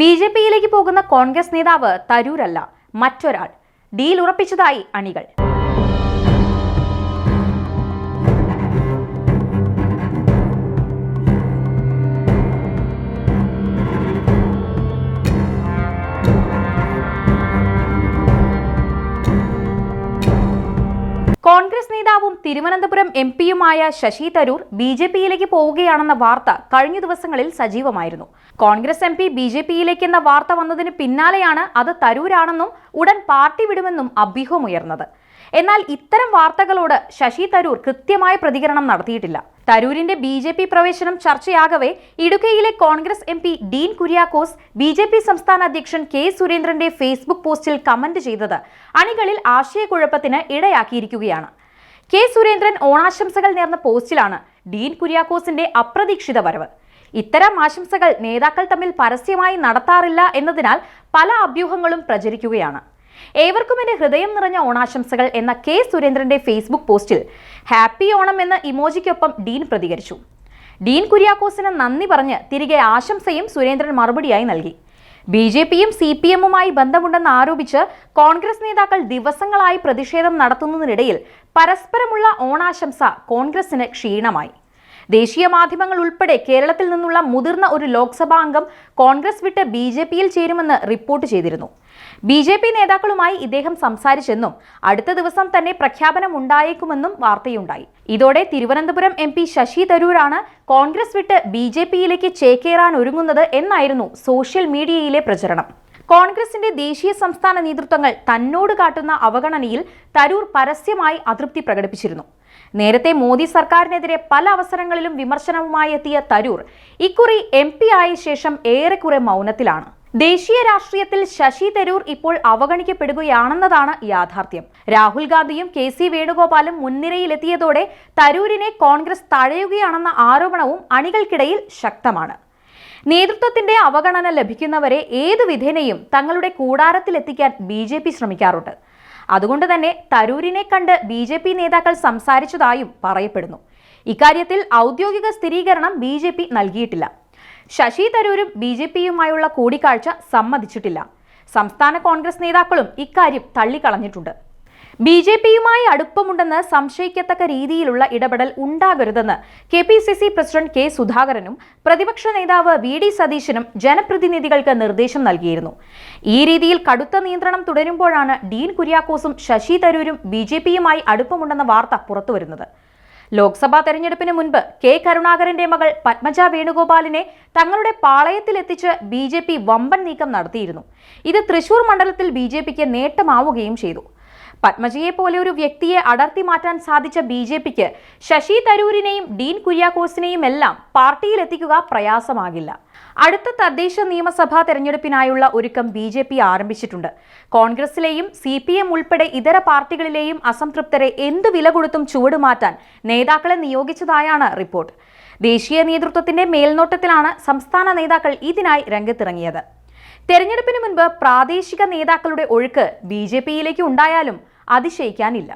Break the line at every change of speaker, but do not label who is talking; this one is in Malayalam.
ബി ജെ പിയിലേക്ക് പോകുന്ന കോൺഗ്രസ് നേതാവ് തരൂരല്ല മറ്റൊരാൾ. ഡീൽ ഉറപ്പിച്ചതായി അണികൾ. കോൺഗ്രസ് നേതാവും തിരുവനന്തപുരം എം പിയുമായ ശശി തരൂർ ബി ജെ പിയിലേക്ക് പോവുകയാണെന്ന വാർത്ത കഴിഞ്ഞ ദിവസങ്ങളിൽ സജീവമായിരുന്നു. Congress M P B J പിയിലേക്ക് എന്ന വാർത്ത വന്നതിന് പിന്നാലെയാണ് അത് തരൂരാണെന്നും ഉടൻ പാർട്ടി വിടുമെന്നും അഭ്യൂഹമുയർന്നത്. എന്നാൽ ഇത്തരം വാർത്തകളോട് ശശി തരൂർ കൃത്യമായ പ്രതികരണം നടത്തിയിട്ടില്ല. തരൂരിന്റെ ബി ജെ പി പ്രവേശനം ചർച്ചയാകവേ ഇടുക്കിയിലെ Congress M P Dean Kuriakose B J P സംസ്ഥാന അധ്യക്ഷൻ കെ സുരേന്ദ്രന്റെ ഫേസ്ബുക്ക് പോസ്റ്റിൽ കമന്റ് ചെയ്തത് അണികളിൽ ആശയക്കുഴപ്പത്തിന് ഇടയാക്കിയിരിക്കുകയാണ്. കെ സുരേന്ദ്രൻ ഓണാശംസകൾ നേർന്ന പോസ്റ്റിലാണ് ഡീൻ കുര്യാക്കോസിന്റെ അപ്രതീക്ഷിത വരവ്. ഇത്തരം ആശംസകൾ നേതാക്കൾ തമ്മിൽ പരസ്യമായി നടത്താറില്ല എന്നതിനാൽ പല അഭ്യൂഹങ്ങളും പ്രചരിക്കുകയാണ്. ഏവർക്കും എന്റെ ഹൃദയം നിറഞ്ഞ ഓണാശംസകൾ എന്ന കെ സുരേന്ദ്രന്റെ ഫേസ്ബുക്ക് പോസ്റ്റിൽ ഹാപ്പി ഓണം എന്ന ഇമോജിക്കൊപ്പം ഡീൻ പ്രതികരിച്ചു. ഡീൻ കുര്യാക്കോസിന് നന്ദി പറഞ്ഞ് തിരികെ ആശംസയും സുരേന്ദ്രൻ മറുപടിയായി നൽകി. ബി ജെ പിയും സി പി എമ്മുമായി ബന്ധമുണ്ടെന്ന് ആരോപിച്ച് കോൺഗ്രസ് നേതാക്കൾ ദിവസങ്ങളായി പ്രതിഷേധം നടത്തുന്നതിനിടയിൽ പരസ്പരമുള്ള ഓണാശംസ കോൺഗ്രസിന് ക്ഷീണമായി. ദേശീയ മാധ്യമങ്ങൾ ഉൾപ്പെടെ കേരളത്തിൽ നിന്നുള്ള മുതിർന്ന ഒരു ലോക്സഭാ അംഗം കോൺഗ്രസ് വിട്ട് ബി ജെ പിയിൽ ചേരുമെന്ന് റിപ്പോർട്ട് ചെയ്തിരുന്നു. ബി ജെ പി നേതാക്കളുമായി ഇദ്ദേഹം സംസാരിച്ചെന്നും അടുത്ത ദിവസം തന്നെ പ്രഖ്യാപനം ഉണ്ടായേക്കുമെന്നും വാർത്തയുണ്ടായി. ഇതോടെ തിരുവനന്തപുരം എം പി ശശി തരൂരാണ് കോൺഗ്രസ് വിട്ട് ബി ജെ പിയിലേക്ക് ചേക്കേറാൻ ഒരുങ്ങുന്നത് എന്നായിരുന്നു സോഷ്യൽ മീഡിയയിലെ പ്രചരണം. കോൺഗ്രസിന്റെ ദേശീയ സംസ്ഥാന നേതൃത്വങ്ങൾ തന്നോട് കാട്ടുന്ന അവഗണനയിൽ തരൂർ പരസ്യമായി അതൃപ്തി പ്രകടിപ്പിച്ചിരുന്നു. നേരത്തെ മോദി സർക്കാരിനെതിരെ പല അവസരങ്ങളിലും വിമർശനവുമായി എത്തിയ തരൂർ ഇക്കുറി എം പി ആയ ശേഷം ഏറെക്കുറെ മൗനത്തിലാണ്. ദേശീയ രാഷ്ട്രീയത്തിൽ ശശി തരൂർ ഇപ്പോൾ അവഗണിക്കപ്പെടുകയാണെന്നതാണ് യാഥാർത്ഥ്യം. രാഹുൽ ഗാന്ധിയും കെ സി വേണുഗോപാലും മുൻനിരയിലെത്തിയതോടെ തരൂരിനെ കോൺഗ്രസ് തഴയുകയാണെന്ന ആരോപണവും അണികൾക്കിടയിൽ ശക്തമാണ്. നേതൃത്വത്തിന്റെ അവഗണന ലഭിക്കുന്നവരെ ഏതു വിധേനയും തങ്ങളുടെ കൂടാരത്തിലെത്തിക്കാൻ ബി ജെ പി ശ്രമിക്കാറുണ്ട്. അതുകൊണ്ട് തന്നെ തരൂരിനെ കണ്ട് ബി ജെ പി നേതാക്കൾ സംസാരിച്ചതായും പറയപ്പെടുന്നു. ഇക്കാര്യത്തിൽ ഔദ്യോഗിക സ്ഥിരീകരണം ബി ജെ പി നൽകിയിട്ടില്ല. ശശി തരൂരും ബി ജെ പിയുമായുള്ള കൂടിക്കാഴ്ച സമ്മതിച്ചിട്ടില്ല. സംസ്ഥാന കോൺഗ്രസ് നേതാക്കളും ഇക്കാര്യം തള്ളിക്കളഞ്ഞിട്ടുണ്ട്. ബി ജെ പിയുമായി അടുപ്പമുണ്ടെന്ന് സംശയിക്കത്തക്ക രീതിയിലുള്ള ഇടപെടൽ ഉണ്ടാകരുതെന്ന് K P C C president K സുധാകരനും പ്രതിപക്ഷ നേതാവ് വി ഡി സതീശനും ജനപ്രതിനിധികൾക്ക് നിർദ്ദേശം നൽകിയിരുന്നു. ഈ രീതിയിൽ കടുത്ത നിയന്ത്രണം തുടരുമ്പോഴാണ് ഡീൻ കുര്യാക്കോസും ശശി തരൂരും ബി ജെ പിയുമായി അടുപ്പമുണ്ടെന്ന വാർത്ത പുറത്തുവരുന്നത്. ലോക്സഭാ തെരഞ്ഞെടുപ്പിന് മുൻപ് കെ കരുണാകരന്റെ മകൾ പത്മജ വേണുഗോപാലിനെ തങ്ങളുടെ പാളയത്തിലെത്തിച്ച് ബി ജെ പി വമ്പൻ നീക്കം നടത്തിയിരുന്നു. ഇത് തൃശൂർ മണ്ഡലത്തിൽ ബി ജെ പിക്ക് നേട്ടമാവുകയും ചെയ്തു. പത്മജിയെ പോലെ ഒരു വ്യക്തിയെ അടർത്തി മാറ്റാൻ സാധിച്ച ബി ജെ പിക്ക് ശശി തരൂരിനെയും ഡീൻ കുര്യാക്കോസിനെയും എല്ലാം പാർട്ടിയിലെത്തിക്കുക പ്രയാസമാകില്ല. അടുത്ത തദ്ദേശ നിയമസഭാ തെരഞ്ഞെടുപ്പിനായുള്ള ഒരുക്കം ബി ജെ പി ആരംഭിച്ചിട്ടുണ്ട്. കോൺഗ്രസിലെയും സി പി എം ഉൾപ്പെടെ ഇതര പാർട്ടികളിലെയും അസംതൃപ്തരെ എന്ത് വില കൊടുത്തും ചുവടുമാറ്റാൻ നേതാക്കളെ നിയോഗിച്ചതായാണ് റിപ്പോർട്ട്. ദേശീയ നേതൃത്വത്തിന്റെ മേൽനോട്ടത്തിലാണ് സംസ്ഥാന നേതാക്കൾ ഇതിനായി രംഗത്തിറങ്ങിയത്. തെരഞ്ഞെടുപ്പിന് മുൻപ് പ്രാദേശിക നേതാക്കളുടെ ഒഴുക്ക് ബി ജെ പിയിലേക്ക് ഉണ്ടായാലും അതിശയിക്കാനില്ല.